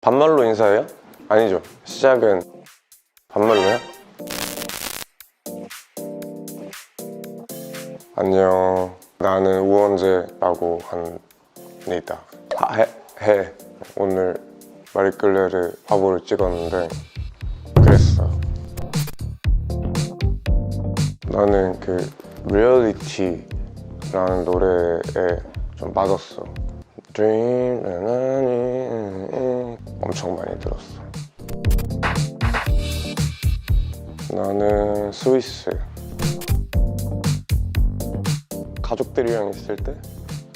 반말로 인사해요? 아니죠. 시작은 반말로요? 안녕. 나는 우원재라고 합니다. 아, 해, 해. 오늘 마리끌레르 화보를 찍었는데 그랬어. 나는 그 리얼리티라는 노래에 좀 빠졌어. Dream, 엄청 많이 들었어. 나는 스위스. 가족들이랑 있을 때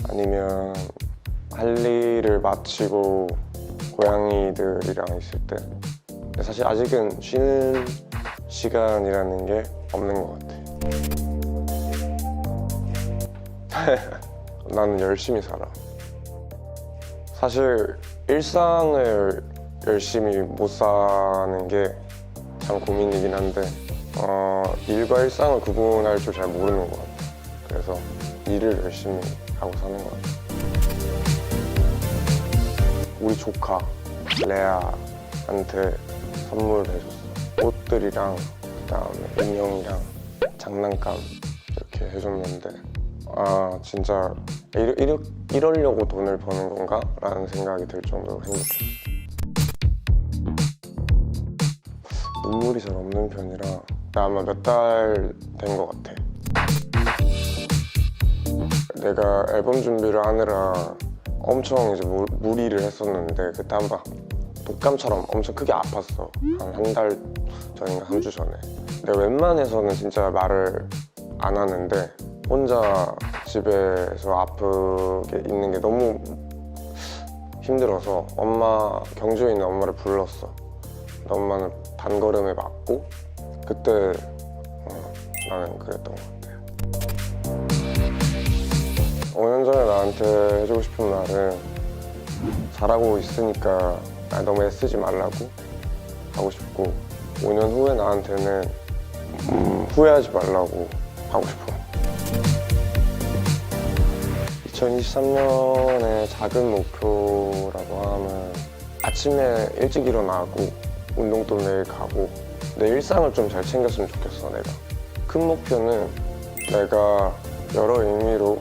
아니면 할 일을 마치고 고양이들이랑 있을 때 사실 아직은 쉬는 시간이라는 게 없는 것 같아. 나는 열심히 살아. 사실 일상을 열심히 못 사는 게 참 고민이긴 한데 어, 일과 일상을 구분할 줄 잘 모르는 것 같아. 그래서 일을 열심히 하고 사는 것 같아. 우리 조카 레아한테 선물을 해줬어. 꽃들이랑 그다음에 인형이랑 장난감 이렇게 해줬는데 아 진짜 이러, 이러, 이러려고 돈을 버는 건가? 라는 생각이 들 정도로 행복했어. 눈물이 잘 없는 편이라 아마 몇 달 된 것 같아. 내가 앨범 준비를 하느라 엄청 이제 무, 무리를 했었는데 그때 한 번 독감처럼 엄청 크게 아팠어. 한 한 달 전인가 3주 전에. 내가 웬만해서는 진짜 말을 안 하는데 혼자 집에서 아프게 있는 게 너무 힘들어서 엄마 경주에 있는 엄마를 불렀어. 엄마는 단걸음에 맞고 그때 어, 나는 그랬던 것 같아. 5년 전에 나한테 해주고 싶은 말은 잘하고 있으니까 날 너무 애쓰지 말라고 하고 싶고 5년 후에 나한테는 음, 후회하지 말라고 하고 싶어. 2023년의 작은 목표라고 하면 아침에 일찍 일어나고 운동도 매일 가고 내 일상을 좀 잘 챙겼으면 좋겠어 내가. 큰 목표는 내가 여러 의미로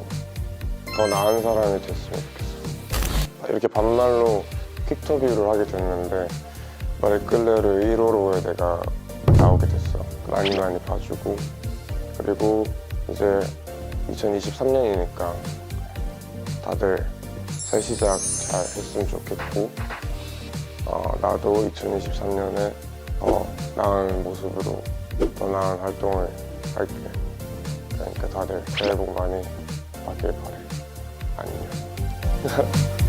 더 나은 사람이 됐으면 좋겠어. 이렇게 반말로 퀵터뷰를 하게 됐는데 마리끌레르 1호로에 내가 나오게 됐어. 많이 많이 봐주고. 그리고 이제 2023년이니까 다들 새 시작 잘 했으면 좋겠고 어, 나도 2023년에 더 나은 모습으로 더 나은 활동을 할게. 그러니까 다들 새해 복 많이 받길 바래. 안녕